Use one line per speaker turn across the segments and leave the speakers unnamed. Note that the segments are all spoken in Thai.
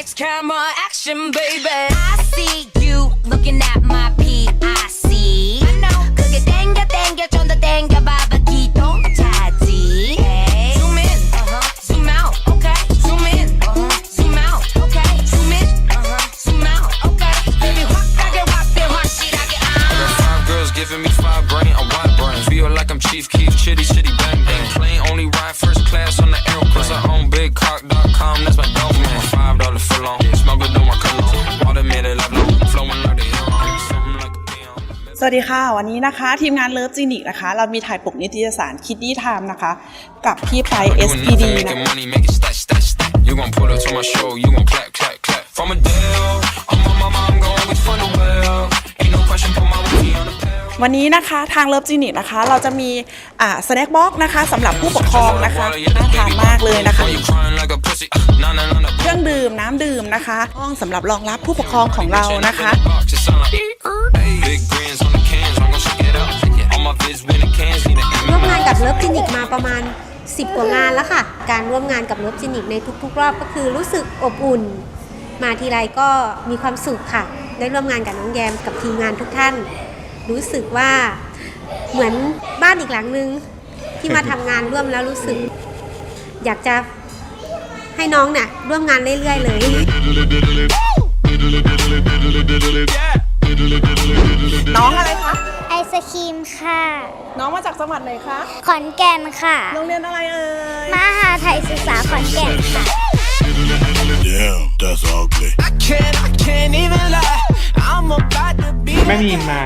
Lights, camera, action, baby. I see you looking at my PIC. I know. 그게 땡겨 땡겨 좀더 땡겨 봐봐 기똥차지. Hey. Zoom in, uh-huh. Zoom out, okay. Zoom in, uh-huh. Zoom out, okay. Zoom in, uh-huh. Zoom out, okay. Baby 확하게 확대 확실하게 아.
Five girls giving me five brain, a wide brain. Feel like I'm Chief Keef, chitty, chitty, bang, bang. Plane only ride first
สวัสดีค่ะ วันนี้นะคะ ทีมงานเลิฟจีนิกนะคะ เรามีถ่ายปกนิตยสารคิดดี้ไทม์นะคะ กับพี่ไป
You and
SPD
nothing
นะ
making money, make it stat, stat, stat. You gon' pull up to my show, you gon' clap, clap, clap. From a deal, on my mama, I'm gon' always fund the well. Ain't no question, put my money on the pill.
วันนี้นะคะทางเลิฟจีนิกนะคะ เราจะมีอ่าสแน็คบ็อกนะคะสำหรับผู้ปกครองนะคะน่าทานมากเลยนะคะ
Why you crying like a pussy? Uh, nah, nah, nah, nah.
เครื่องดื่มน้ำดื่มนะคะห้องสำหรับรองรับผู้ปกครองของเรานะคะ
ร่วมงานกับเลิฟคลินิกมาประมาณ 10 กว่างานแล้วค่ะ การร่วมงานกับเลิฟคลินิกในทุก ๆ รอบก็คือรู้สึกอบอุ่น มาทีไรก็มีความสุขค่ะ ได้ร่วมงานกับน้องแยมกับทีมงานทุกท่าน รู้สึกว่าเหมือนบ้านอีกหลังนึงที่มาทำงานร่วมแล้วรู้สึก อยากจะให้น้องเนี่ยร่วมงานเรื่อยๆเลย
น้องอะไรคะ
ศครีมค่ะ
น้องมาจากจังหวัดไหนคะ
ขอนแก่นค่ะ
โรงเรียนอะไรเอ่ย
มหาไทยศึกษาขอนแก่นค่ะ
Damn, that's ugly.
I can't, I can't even lie. I'm about to be
แม่นีนมา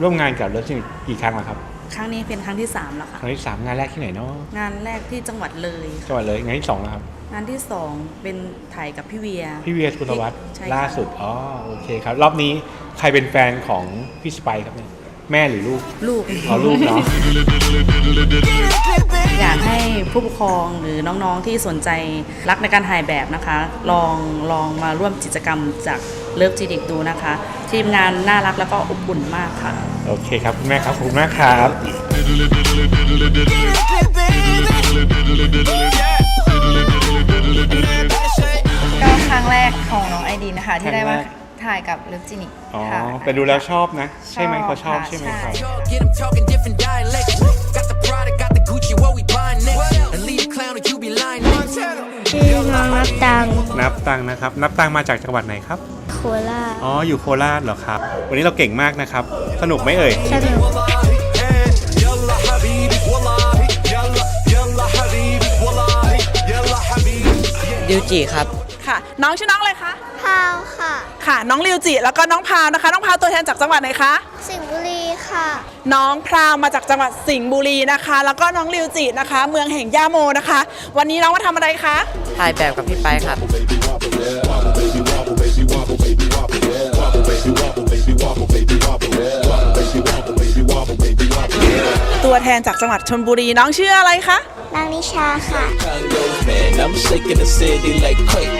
ร่วมงานกับรถจินิกกี่ครั้งแล้วครับ
ครั้งนี้เป็นครั้งที่ 3 แล้ว
ค
ค่ะ
รั้งที่สามงานแรกที่ไหนเนาะ
งานแรกที่จังหวัดเลย
จังหวัดเลยงานที่สองแล้วครับ
งานที่ 2 เป็นถ่ายกับพี่เวีย
พี่เวียสุนวัฒน์
ใช่ค่ะ
ล่าสุดอ๋อโอเคครับ รอบนี้ใครเป็นแฟนของพี่สไปครับเนี่ย แม่หรือลูก
ลูก
อ๋อลูกเนาะ
อยากให้ผู้ปกครองหรือน้องๆที่สนใจรักในการถ่ายแบบนะคะ ลองลองมาร่วมกิจกรรมจากเลิฟจีดิกดูนะคะ ทีมงานน่ารักแล้วก็อบอุ่นมากค่ะ
โอเคครับคุณแม่ครับขอบคุณมากครับ
ก็ครั้งแรกของน้องไอดีนะคะที่ได้มา
ครั้งแรก
ถ่ายกับลิฟจินิก
อ๋อ
ค่ะ
แต่ดูแล้วชอบนะ ใช่ไหม
ชอบ
เขาชอบ
ค่ะ
ใช่ไหมค
ใช่
รับ talk,
get 'em talking different dialects. Got the Prada, got the Gucci, what we buying next? And leave clown and you be lying next.
ชื่อน้องนับตัง
นับตังค์นะครับ นับตังค์มาจากจังหวัดไหนครับ
โคราช
อ๋อ อยู่โคราชเหรอครับ วันนี้เราเก่งมากนะครับ สนุกไหมเอ่ย
สนุก
Wallahi, eh, yalla habibi, wallahi, yalla, yalla habibi, wallahi, yalla habibi.
ดิวจิครับ
ค่ะ น้องชื่อน้องอะไรคะ
พาวค่ะ
ค่ะน้องริวจิแล้วก็น้องพาวนะคะ น้องพาวตัวแทนจากจังหวัดไหนคะ
สิงห์บุรีค่ะ
น้องพราวมาจากจังหวัดสิงห์บุรีนะคะ แล้วก็น้องริวจินะคะ เมืองแห่งย่าโมนะคะ วันนี้น้องมาทำอะไรคะ
ถ่ายแบบกับพี่ไปครับ
ตัวแทนจากจังหวัดชนบุรีน้องชื่ออะไรคะ
นางนิชาค่ะ
Man, I'm shaking the city like quake.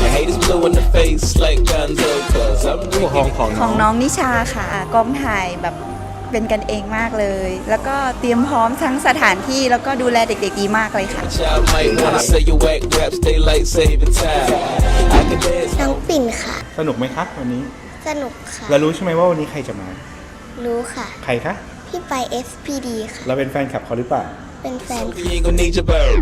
My haters blue in the face like Gonzo, cause I'm
ผู้ปกครองของ
ข
น้
อ
องง
น้องนิชาค่ะกองถ่ายแบบเป็นกันเองมากเลย แล้วก็เตรียมพร้อมทั้งสถานที่แล้วก็ดูแลเด็กๆดีมากเลยค่ะ
Y'all might wanna say you whack raps, they like saving time. I can dance.
น้องปิ่นค่ะ
สนุกไหมครับวันนี้
สนุกค่ะ
แล้วรู้ใช่ไหมว่าวันนี้ใครจะมา
รู้ค่ะ
ใครคะ
พี่ไป SPD ค่ะ
เราเป็นแฟนคลับเขาหรือเปล่า
เป็นแฟน
You ain't gonna need your bird.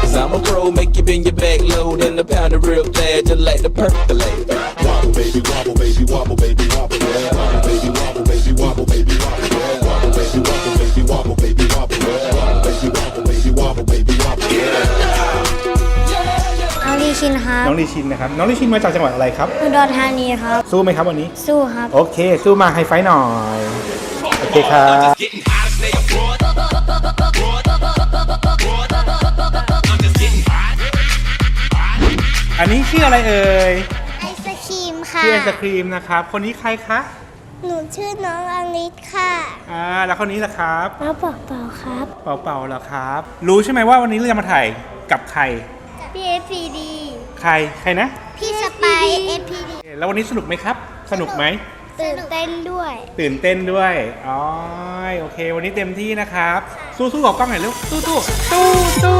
Cause I'm a pro, make you bend your back load and the pound it real fast, just like the percolate.
Wobble, baby, wobble, baby, wobble, baby, wobble, yeah. Wobble, baby, wobble, baby, wobble, baby, wobble, yeah. Wobble, baby, wobble, baby, wobble, baby, wobble, yeah. Wobble, baby, wobble, baby, wobble, baby, wobble, yeah.
น้องลีชินครับ
น้องลิชินนะครับ น้องลิชินมาจากจังหวัดอะไรครับ
อุดรธานีครับ
สู้ไหมครับวันนี้
สู้ครับ
โอเค สู้มาไฮไฟท์หน่อย โอเคครับ
Getting hot as they abroad.
อันนี้ชื่ออะไรเอ่ย
ไอศครีมค่ะ
ชื่อไอศครีมนะครับ คนนี้ใครคะ
หนูชื่อน้องอังลิศค่ะ
อ่า แล้วคนนี้ล่ะครับ
น้องเป่าเป่าครับ
เป่าเป่าๆเหรอครับ รู้ใช่ไหมว่าวันนี้เราจะมาถ่ายกับใคร
พี่ SPD
ใคร ใครนะ
พี่สไป SPD
แล้ววันนี้สนุกไหมครับ สนุกไหม
ตื่นเต้นด้วย
ตื่นเต้นด้วย อ๋อ โอเค วันนี้เต็มที่นะครับ สู้ๆกับกล้องหน่อยเร็ว สู้ๆสู้สู้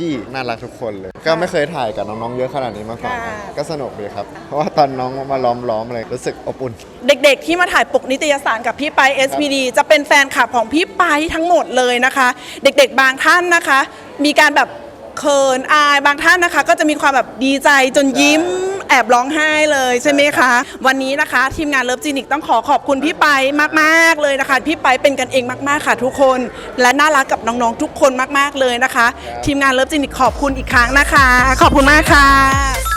ๆมี energy น่ารักทุกคนเลย ก็ไม่เคยถ่ายกับน้องๆเยอะขนาดนี้มาก่อน
ค่ะ
ก็สนุกดีครับ เพราะว่าตอนน้องมาล้อมๆเลยรู้สึกอบอุ่น
เด็กๆ ที่มาถ่ายปกนิตยสารกับพี่ไป SPD จะเป็นแฟนคลับของพี่ไปทั้งหมดเลยนะคะ เด็กๆ บางท่านนะคะ มีการแบบเขินอายบางท่านนะคะ ก็จะมีความแบบดีใจจนยิ้ม แอบร้องไห้เลยใช่ไหมคะ วันนี้นะคะทีมงานเลิฟจีนิกต้องขอขอบคุณพี่ไปมากๆเลยนะคะ พี่ไปเป็นกันเองมากๆค่ะทุกคน และน่ารักกับน้องๆทุกคนมากๆเลยนะคะ ทีมงานเลิฟจีนิกขอบคุณอีกครั้งนะคะ ขอบคุณมากค่ะ